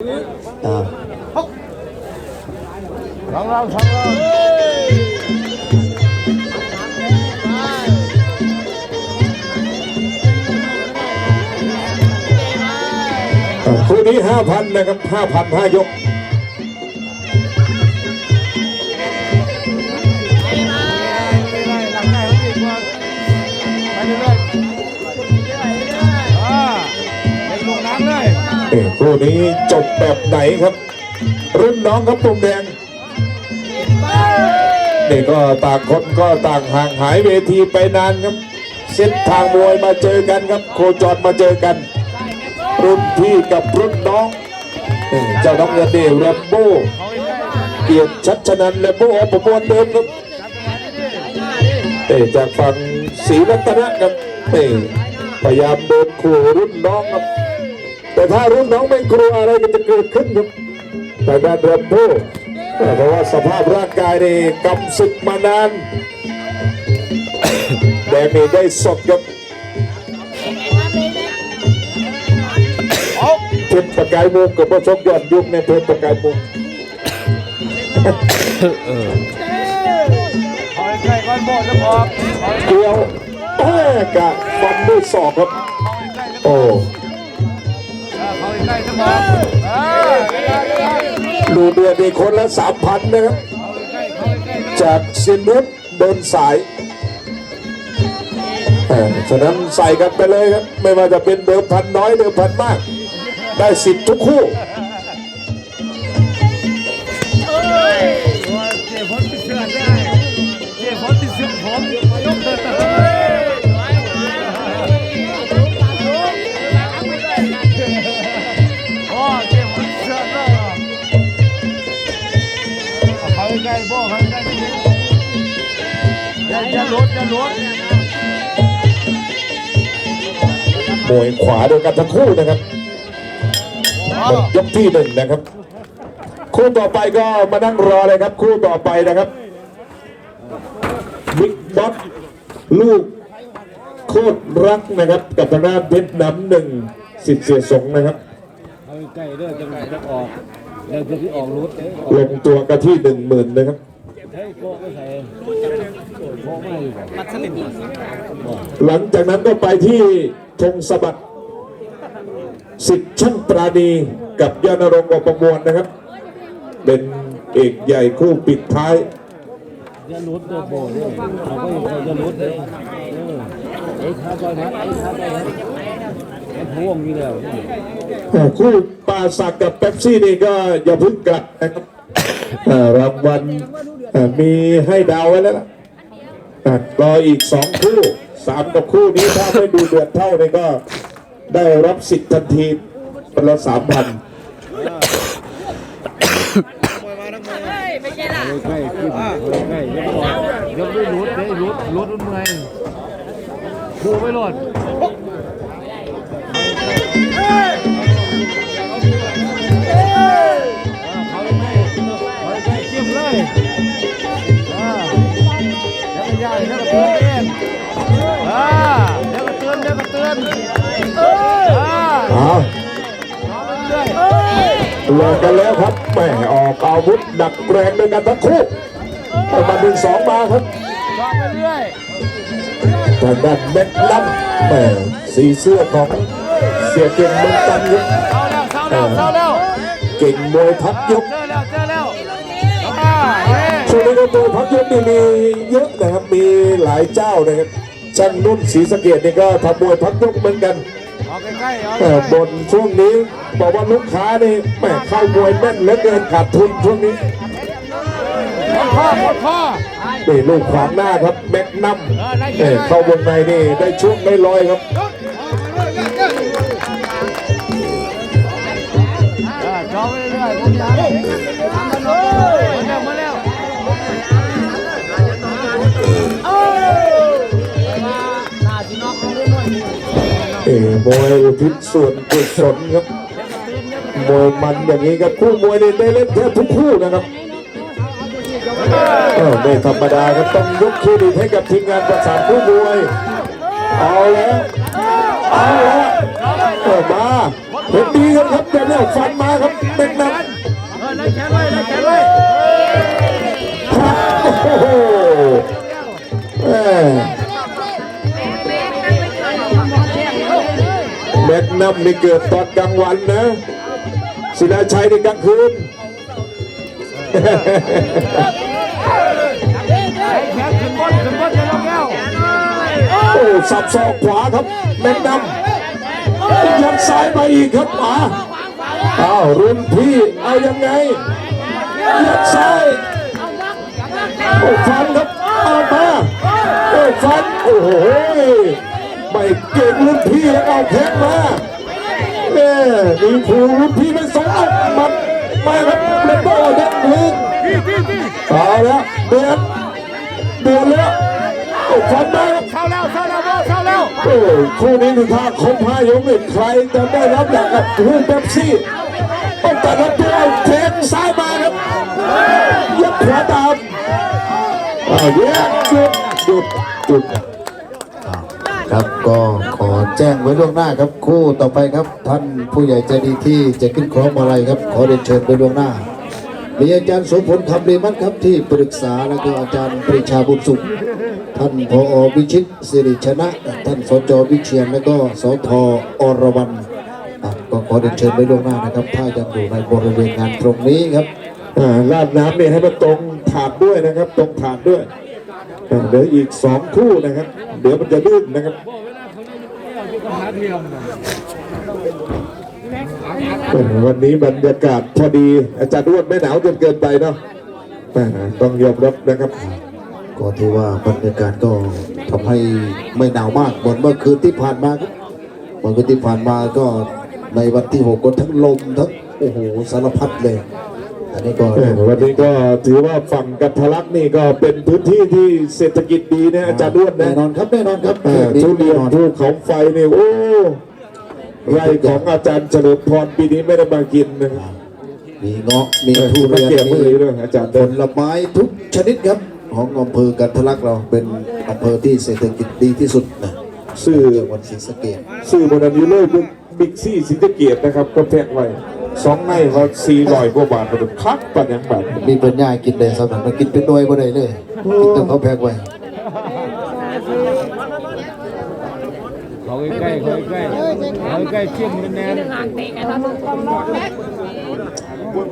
อ่าสองเราสองเรอ่าคู่นี้ห้าพันนะครับห้าพันห้ายก เลยเอ้คู่นี้จบแบบไหนครับ รุ่นน้องครับปุ่มแดงนี่ก็ต่างคนก็ต่างห่างหายเวทีไปนานครับเส้นทางมวยมาเจอกันครับ โคจรมาเจอกัน รุ่นพี่กับรุ่นน้อง เจ้าน้องเงินเดแรมโบ้เกล้ๆเกียรติชัดชนันแรมโบ้อปมวลเดิมครับเอ้จากฝั่งศรีรัตนะครับเอพยายามเดินขู่รุ่นน้องครับ แต่ถ้ารุ่นน้องไม่กลัวอะไรก็จะเกิดขึ้นครับแต่ด้านแรมโบ้เพราะว่าสภาพร่างกายนี่กำศึกมานานแดงนี่ได้สดครับเพชรประกายมุกกับประชกยอดยุคในเพชรประกายมุกเขาใกล้ๆก้อนโบดแล้วพอเขาเกี่ยวแม่กะฟันด้วยศอกครับใกล้ๆโอ้ ดูเดือนนี่คนละสามพันนะครับ จากซินุสเดินสายฉะนั้นใส่กันไปเลยครับ ไม่ว่าจะเป็นเดิมพันน้อยเดิมพันมาก ได้สิทธิ์ทุกคู่เจ็บพ้นติดเชื้อได้เจ็บพ้นติดเชื้อผม โบ้เขาใกล้ๆอย่าอย่าลดอย่าลดมวยขวาโดยกันทั้งคู่นะครับหมดยกที่หนึ่งนะครับ คู่ต่อไปก็มานั่งรอเลยครับ คู่ต่อไปนะครับบิ๊กบ๊อสลูกโคตรรักนะครับ กับทางด้านเพชรน้ำหนึ่งสิทธิ์เสียสงนะครับเขาใกล้เด้องจะออก เดี๋ยวจะที่ออกรุดเด้อลงตัวกันที่หนึ่งหมื่นนะครับเฮ้ยโก้ไม่ใส่โก้ไม่อยู่มัดสลิดหลังจากนั้นก็ไปที่ธงสะบัดสิทธิ์ช่างปราณีกับยานรงค์ออกประมวลนะครับ เป็นเอกใหญ่คู่ปิดท้ายจะรุดเด้อโบเด้อเขาก็ยังจะรุดเด้อเออไอ้ข้าไปนะไอ้ข้าไปนะไอ้ พวงอยู่แล้วอ่าคู่ปาสักกับเป๊ปซี่นี่ก็อย่าเพึ่งกลับนะครับอ่ารางวัลอ่ามีให้ดาวไว้แล้วล่ะอ่ารออีกสองคู่สามกับคู่นี้ถ้าไม่ดูเดือดเท่านี่ก็ได้รับสิทธิ์ทันทีคนละสามพันไม่ใช่ล่ะใกล้ขึ้นใกล้ยังบอกยังไม่รุดเด้รุดรุดมันเมื่อยคู่ไม่รอด รอกันแล้วครับแหม่ออกอาวุธหนักแรงด้วยกันทั้งคู่เอามาหนึ่งสองมาครับชอบไปเรื่อยทางด้านแม็กนัมแหม่สีเสื้อของเสียเก่งเมืองจันทร์ครับเศร้าแล้วเศร้าแล้วเศร้าแล้วเก่งมวยพักยกเจอแล้วเจอแล้วอ่าเฮ้ยช่วงนี้ก็มวยพักยกนี่มีเยอะนะครับมีหลายเจ้านะครับช่างนุ่นศรีสะเกดนี่ก็ทำมวยพักยกเหมือนกัน เอาใกล้ๆเอาเอ่อบนช่วงนี้บอกว่าลูกค้านี่แหม่เข้ามวยแม่นเหลือเกินขาดทุนช่วงนี้หมดข้อหมดข้อนี่ลูกขวางหน้าครับแม็กนัมเอ่อเข้าวงในนี่ได้ช่วงได้ลอยครับอ่าจอไปเรื่อยๆผมยาว มวยอุทิศส่วนกุศลครับมวยมันอย่างนี้ครับคู่มวยนี่ได้เล่นแทบทุกคู่นะครับเออไม่ธรรมดาครับต้องยกเครดิตให้กับทีมงานประสานคู่มวย เอาแล้วเอาแล้วมาเห็นดีกับครับเดี๋ยวเนี่ยฟันมาครับเป็นนัก นัมนี่เกิดตอนกลางวันนะศิลาชัยในกลางคืนโอ้สับศอกขวาครับแม็กนัมยัดซ้ายมาอีกครับหมาอ้าวรุ่นพี่เอายังไงยัดซ้ายโอ้ฟันครับเอามาโอ้ฟันโอ้โห ไม่เก่งรุ่นพี่แล้วเอาแข้งมาเอ้มีผูรุ่นพี่ไม่สองเอามันมาครับเลนโบดันพื้นตีตีตีเอาแล้วเดือดเดือดแล้วโอ้ฟันมาครับเข้าแล้วเข้าแล้วเข้าแล้วโอ้คู่นี้ดูท่าคมพายกนี่ใครจะได้รับแหลกกับรุ่นเป๊ปซี่ต้องตัดรับตัวเอาเทงซ้ายมาครับยัดขวาตามอ้าวแยกหยุดหยุดหยุด ครับก็ขอแจ้งไว้ล่วงหน้าครับคู่ต่อไปครับ ท่านผู้ใหญ่ใจดีที่จะขึ้นครองมาลัยครับ ขอเรียนเชิญไว้ล่วงหน้า มีอาจารย์สมพลคำเรมัตครับที่ปรึกษาแล้วก็อาจารย์ปริชาบุญสุข ท่านพอวิชิตสิริชนะ ท่านสจวิเชียนและก็สทอรวรรณก็ขอเรียนเชิญไว้ล่วงหน้านะครับ ถ้ายังอยู่ในบริเวณงานตรงนี้ครับลาดน้ำเนี่ยให้มันตรงถาดด้วยนะครับ ตรงถาดด้วย เหลืออีกสองคู่นะครับ เดี๋ยวมันจะลื่นนะครับวันนี้บรรยากาศพอดี อาจารย์อ้วนไม่หนาวจนเกินไปเนาะอ่ต้องยอมรับนะครับ ก็ถือว่าบรรยากาศก็ทำให้ไม่หนาวมากเหมือนเมื่อคืนที่ผ่านมาครับเมื่อคืนที่ผ่านมาก็ในวันที่หกก็ทั้งลมทั้งโอ้โหสารพัดเลย อันนี้ก็เออวันนี้ก็ถือว่าฝั่งกันทะลักนี่ก็เป็นพื้นที่ที่เศรษฐกิจดีนะอาจารย์ด้วนแน่นะนอนครับแน่นอนครับเออทุเรียนภูเขาไฟนี่โอ้ไร่ของอาจารย์เฉลิมพรปีนี้ไม่ได้มากินนะครับมีเงาะมีเออทุมาเรียนเกี่ยวมือมีด้วยอาจารย์ผเดินลไม้ทุกชนิดครับ ของอำเภอกันทะลักเราเป็นอำเภอที่เศรษฐกิจดีที่สุดนะซื้อจังหวัดศรีสะเกษซื้อบนอันนี้เลยเป็นบิ๊กซี่สิงคโปร์นะครับก็แพงไว้ สองในเขาสี่ร้อยกว่าบาทก็เป็นคักปันยังบาทมีปัญญากินเลยสำหรับมันกินเป็นหน่วยบ่ได้เลยกินแต่เขาแพงไว้เขาใกล้ๆเขาใกล้ๆเขาใกล้ๆเชี่ยมแน่นห่างเตะกันแล้วแม็ก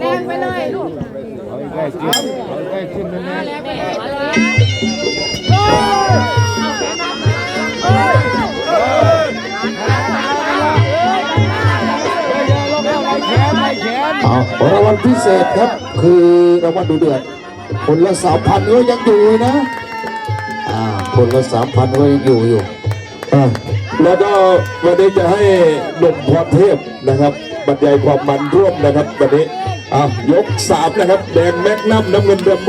แรงไปเลยลูกๆเขาใกล้ๆเชี่ยมเขาใกล้ๆเชี่ยมแน่นแรงไปเลย เอารางวัลพิเศษครับ คือรางวัลดูเดือดคนละสามพันก็ยังอยู่นะอ่าคนละสามพันก็ยังอยู่อยู่อ่าแล้วก็วันนี้จะให้หนุ่มพรเทพนะครับบรรยายความมันร่วมนะครับวันนี้อะยกสามนะครับแดงแม็กนัมน้ำเงินเดมโบ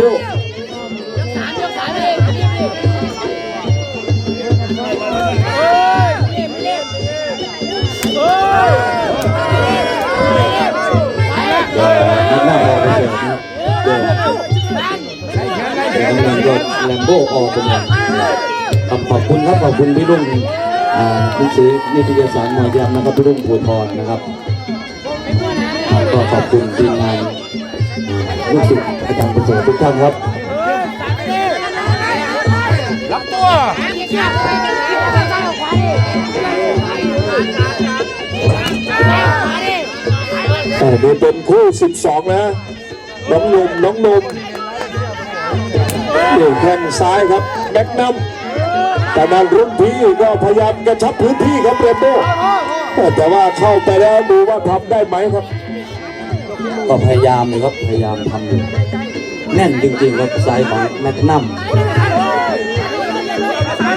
แลมโบออกเป็นไงครับขอบคุณครับขอบคุณพี่ลุงอ่าหนังสือนิตยสารมอยามนะครับพี่ลุงภูทรนะครับก็ขอบคุณทีมงานอ่าลูกศิษย์อาจารย์ประเสริฐทุกท่านครับรับตัวอะนี่เป็นคู่ 12 นะ น้องหนุ่มน้องหนุ่ม นี่แข้งซ้ายครับแม็กนัมแต่นั้นรุ่นพี่ก็พยายามกระชับพื้นที่ครับเรมโบ้แต่ว่าเข้าไปแล้วดูว่าทำได้ไหมครับ ก็พยายามเลยครับพยายามทำอยู่แน่นจริงๆครับสายของแมกนัม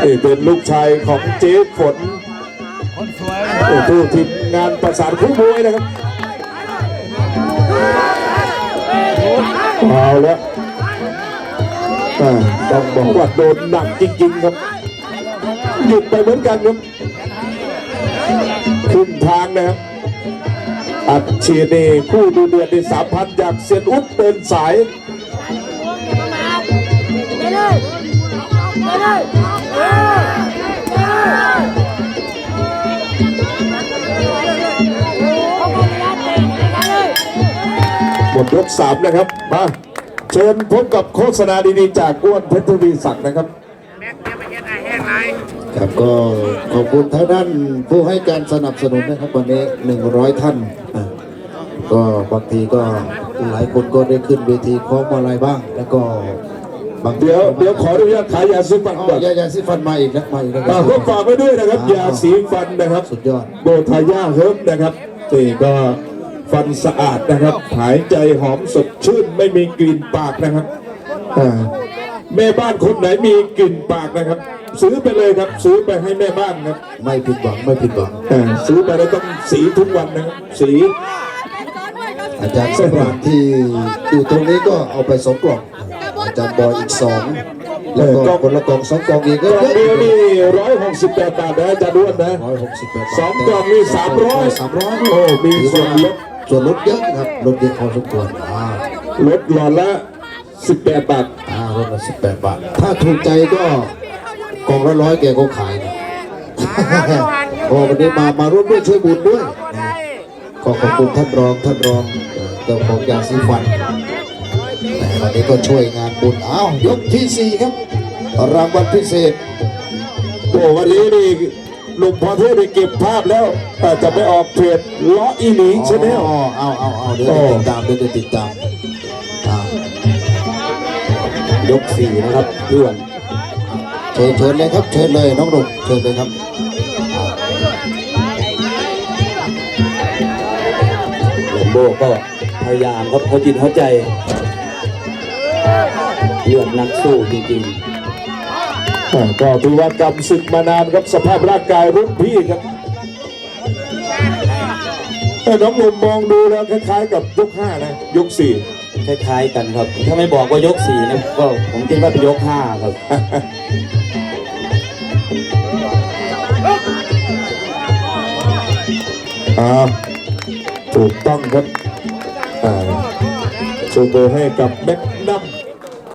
นี่เป็นลูกชายของเจ๊ฝนคนสวยโอ้โหทีมงานประสานคู่มวยนะครับเอาแล้วอ่า ต้องบอกว่าโดนหนักจริงๆครับหยุดไปเหมือนกันครับขึ้นทางนะครับอัดเชียร์นี่คู่ดูเดือดในสามพันจากเซียนอุ๊บเดินสายไปเลยไปเลยมดยกสามนะครับ มา เชิญพบกับโฆษณาดีๆจากอ้วนเพชรทวีศักดิ์นะครับครับก็ขอบคุณทางด้านผู้ให้การสนับสนุนนะครับวันนี้ 100 ท่านอะก็บางทีก็หลายคนก็ได้ขึ้นเวทีคล้องมาลายบ้าง แล้วก็บางทีเดี๋ยวเดี๋ยวขออนุญาตขายยาสีฟันอ๋อก่อนยายาสีฟันมาอีกแล้วมาอีกแล้วอ่าก็ฝากไว้ด้วยนะครับ ยาสีฟันนะครับ สุดยอดโบทาย่าเฮิร์บนะครับนี่ก็ ฟันสะอาดนะครับ หายใจหอมสดชื่นไม่มีกลิ่นปากนะครับอ่าแม่บ้านคนไหนมีกลิ่นปากนะครับ ซื้อไปเลยครับ ซื้อไปให้แม่บ้านครับ ไม่ผิดหวังไม่ผิดหวังอ่าซื้อไปแล้วต้องสีทุกวันนะครับสีอาจารย์สมานที่อยู่ตรงนี้ก็เอาไปสองกล่องอาจารย์บอยอีกสองแล้วก็คนละกล่องสองกล่องอีกกก็ล่องเยอะเดียวนี่ร้อยหกสิบแปดบาทนะอาจารย์ด้วนนะร้อยหกสิบแปดสองกล่องนี่300สามร้อยโอ้มีส่วนลด ส่วนลดเยอะครับลดเยอะพอสมควรอ่าลดหลอดละสิบแปดบาทอ่าลดละสิบแปดบาท ถ้าถูกใจก็กล่องละร้อยแกก็ขายนะโอ้วันนี้มามาร่วมด้วยช่วยบุญด้วยนะขอขอบคุณท่านรองท่านรองเอ่อเจ้าของยาสีฟันแต่วันนี้ก็ช่วยงานบุญอ้าวยกที่สี่ครับ รางวัลพิเศษโอ้วันนี้นี่ หนุ่มพอเทพไปเก็บภาพแล้ว แต่จะไปออกเพจล้ออีหลีชาแนลอ๋อเอาเอาเอาเดี๋ยวโอ้จะติดตามเดี๋ยวจะติดตามอ่ายกสี่นะครับเพื่อนเชิญเชิญเลยครับ เชิญเลยน้องหนุ่มเชิญเลยครับแลมโบก็พยายามครับเขาจิตเขาใจเลือดนักสู้จริงอ่า ก็ถือว่ากำศึกมานานครับสภาพร่างกายรุ่นพี่ครับแต่น้องหนุ่มมองดูแล้วคล้ายๆ กับยกห้านะยกสี่ๆคล้ายๆกันครับ ถ้าไม่บอกว่ายกสี่นะก็ผมคิดว่าเป็นยกห้าครับอ่าถูกต้องครับอ่าชูมือให้กับแม็กนัม